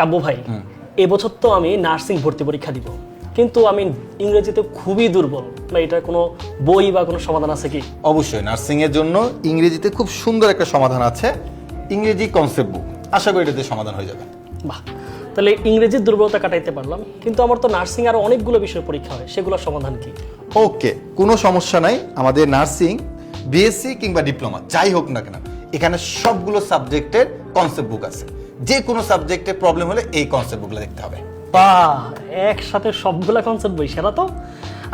কাব্য ভাই এবছর তো আমি নার্সিং ভর্তি পরীক্ষা দিব। কিন্তু আমি ইংরেজিতে খুবই দুর্বল। বা এটার কোনো বই বা কোনো সমাধান আছে কি? অবশ্যই নার্সিং এর জন্য ইংরেজিতে খুব সুন্দর একটা সমাধান আছে ইংরেজি কনসেপ্ট বুক আশা করি এটাতে সমাধান হয়ে যাবে। বাহ তাহলে ইংরেজির দুর্বলতা কাটাইতে পারলাম। কিন্তু আমার তো নার্সিং আরও অনেকগুলো বিষয় পরীক্ষা হয় সেগুলোর সমাধান কি? ওকে কোনো সমস্যা নাই। আমাদের নার্সিং বিএসসি কিংবা ডিপ্লোমা যাই হোক না কেন এখানে সবগুলো সাবজেক্টের কনসেপ্ট বুক আছে। যে কোনো সাবজেক্টে প্রবলেম হলে এই কনসেপ্ট বুকগুলো দেখতে হবে। বাহ একসাথে সবগুলা কনসেপ্ট বই সেরা তো?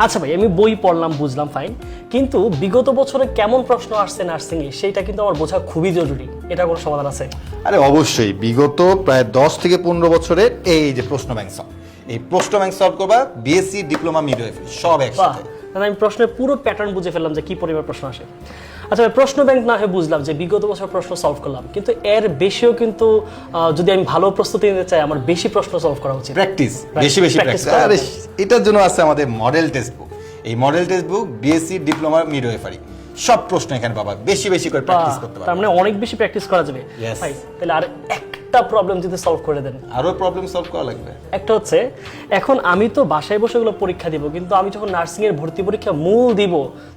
আচ্ছা ভাই আমি বই পড়লাম বুঝলাম ফাইন কিন্তু বিগত বছরে কেমন প্রশ্ন আসছে নার্সিং এ সেইটা কিন্তু আমার বোঝা খুবই জরুরি। এটা কোনো সমাধান আছে? আরে অবশ্যই বিগত প্রায় দশ থেকে পনেরো বছরের এই যে প্রশ্ন ব্যাংক এই প্রশ্ন ব্যাংক সলভ করবা বিএসসি ডিপ্লোমা মিডওয়াইফারি সব বাহ। একসাথে তাহলে আমি প্রশ্নের পুরো প্যাটার্ন বুঝে ফেললাম যে কি পরিমাণ প্রশ্ন আসে। আচ্ছা প্রশ্ন ব্যাংক না হয়ে বুঝলাম যে বিগত বছর প্রশ্ন সলভ করলাম কিন্তু এর বেশিও কিন্তু যদি আমি ভালো প্রস্তুতি নিতে চাই আমার বেশি প্রশ্ন সলভ করা উচিত। প্র্যাকটিস বেশি বেশি প্র্যাকটিস আরে এটার জন্য আছে আমাদের মডেল টেক্সট বুক এই model text book BSc diploma midwifery সব প্রশ্ন এখানে পাবা বেশি বেশি করে প্র্যাকটিস করতে তার মানে অনেক বেশি প্র্যাকটিস করা যাবে। ভাই তাহলে আর একটা প্রবলেম যদি সলভ করে দেন। আরও প্রবলেম সলভ করা লাগবে। একটা হচ্ছে এখন আমি তো বাসায় বসে এগুলো পরীক্ষা দিব কিন্তু আমি যখন নার্সিং এর ভর্তি পরীক্ষা মূল দিব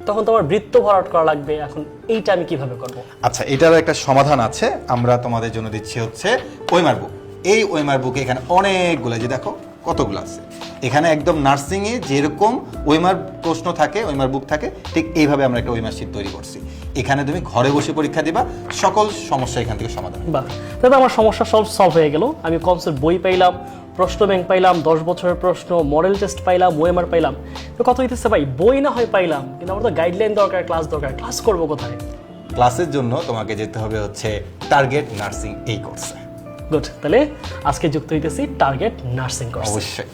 তখন তোমার বৃত্ত ভরাট করা লাগবে। এখন এইটা আমি কীভাবে করব? আচ্ছা এটারও একটা সমাধান আছে। আমরা তোমাদের জন্য দিচ্ছি হচ্ছে ওয়েমার বুক। এই ওয়েমার বুকে এখানে অনেকগুলো যে দেখো কতগুলো আছে? এখানে একদম নার্সিংয়ে যেরকম ওয়েমার প্রশ্ন থাকে ওয়েমার বুক থাকে ঠিক এইভাবে আমরা একটা ওয়েমার শিট তৈরি করছি। এখানে তুমি ঘরে বসে পরীক্ষা দিবা সকল সমস্যা এখান থেকে সমাধান বাহ তাহলে আমার সমস্যা সব সলভ হয়ে গেল। আমি কনসেপ্ট বই পাইলাম প্রশ্ন ব্যাংক পাইলাম দশ বছরের প্রশ্ন মডেল টেস্ট পাইলাম ওএমআর পাইলাম। তো কত হইতেছে ভাই? বই না হয় পাইলাম কিন্তু আমার তো গাইডলাইন দরকার ক্লাস দরকার ক্লাস করব কোথায়? ক্লাসের জন্য তোমাকে যেতে হবে হচ্ছে টার্গেট নার্সিং এই কোর্সে গুড তাহলে আজকে যুক্ত হইতেছি টার্গেট নার্সিং কোর্স অবশ্যই।